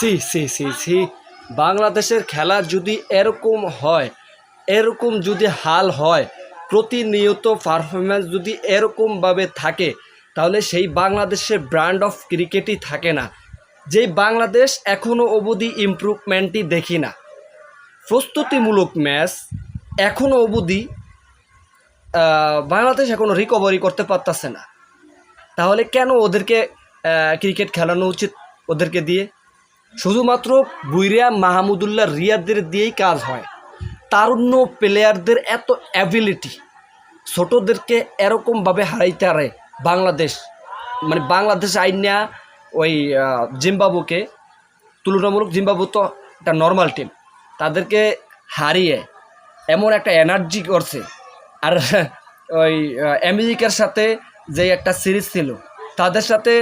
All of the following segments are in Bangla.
C C C C. বাংলাদেশের খেলা যদি এরকম হয়, এরকম যদি হাল হয়, প্রতিনিয়ত পারফরমেন্স যদি এরকমভাবে থাকে, তাহলে সেই বাংলাদেশের ব্র্যান্ড অফ ক্রিকেটই থাকে না। যেই বাংলাদেশ এখনও অবধি ইমপ্রুভমেন্টই দেখি না। প্রস্তুতিমূলক ম্যাচ এখনও অবধি বাংলাদেশ এখনও রিকভারি করতে পারতেছে না। তাহলে কেন ওদেরকে ক্রিকেট খেলানো উচিত ওদেরকে দিয়ে? শুধুমাত্র বুইরিয়া মাহমুদুল্লাহ রিয়াদের দিয়েই কাজ হয়। তারুণ্য প্লেয়ারদের এত অ্যাবিলিটি ছোটদেরকে এরকমভাবে হারাইতে পারে বাংলাদেশ। মানে বাংলাদেশ আইনা ওই জিম্বাবুকে, তুলনামূলক জিম্বাবু তো একটা নর্মাল টিম তাদেরকে হারিয়ে এমন একটা এনার্জি করছে। আর ওই আমেরিকার সাথে যে একটা সিরিজ ছিল, তাদের সাথে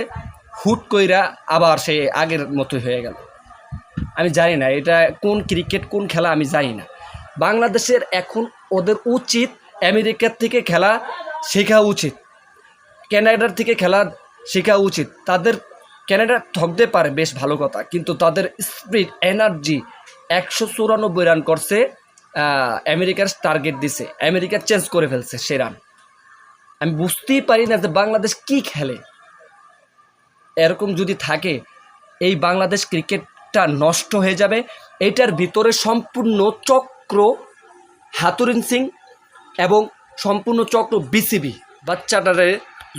হুট কইরা আবার সে আগের মতোই হয়ে গেল। আমি জানি না, এটা কোন ক্রিকেট, কোন খেলা আমি জানি না। বাংলাদেশের এখন ওদের উচিত আমেরিকার থেকে খেলা শেখা উচিত। ক্যানাডার থেকে খেলা শেখা উচিত। তাদের, ক্যানাডা ঠকতে পারে বেশ ভালো কথা, কিন্তু তাদের স্পিড, এনার্জি একশো চুরানব্বই রান করছে আমেরিকার টার্গেট দিছে। আমেরিকা চেঞ্জ করে ফেলছে সে রান। আমি বুঝতেই পারি না যে বাংলাদেশ কি খেলে। এরকম যদি থাকে, এই বাংলাদেশ ক্রিকেটটা নষ্ট হয়ে যাবে। এটার ভিতরে সম্পূর্ণ চক্র হাতুরিন সিং এবং সম্পূর্ণ চক্র বিসিবি। বাচ্চাটারে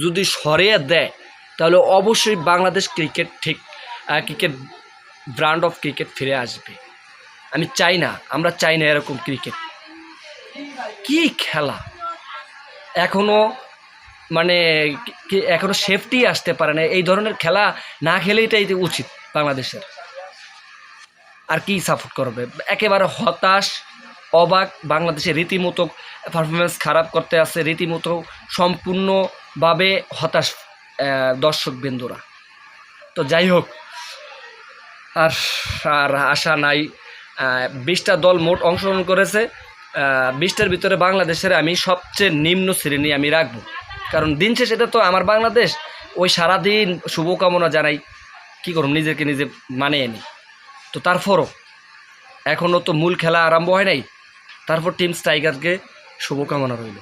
যদি সরিয়ে দেয়, তাহলে অবশ্যই বাংলাদেশ ক্রিকেট ঠিক ক্রিকেট ব্র্যান্ড অফ ক্রিকেট ফিরে আসবে। আমি চাই না, আমরা চাই না এরকম ক্রিকেট। কি খেলা? এখনও মানে এখনও সেফটি আসতে পারে না। এই ধরনের খেলা না খেলে এটাই উচিত বাংলাদেশের। আর কি সাপোর্ট করবে? একেবারে হতাশ অবাক বাংলাদেশে রীতিমতো পারফরমেন্স খারাপ করতে আছে রীতিমতো সম্পূর্ণভাবে হতাশ আহ, দর্শক বিন্দুরা। তো যাই হোক আর আর আশা নাই বিশটা দল মোট অংশগ্রহণ করেছে বিশটার ভিতরে বাংলাদেশের আমি সবচেয়ে নিম্ন শ্রেণি আমি রাখব। কারণ দিন শেষে এটা তো আমার বাংলাদেশ, ওই সারাদিন শুভকামনা জানাই, কি করুন নিজেকে নিজে মানিয়ে নিই। তো তারপরও, এখনও তো মূল খেলা আরম্ভ হয় নাই, তারপর টিম স্ট্রাইকারকে শুভকামনা রইল।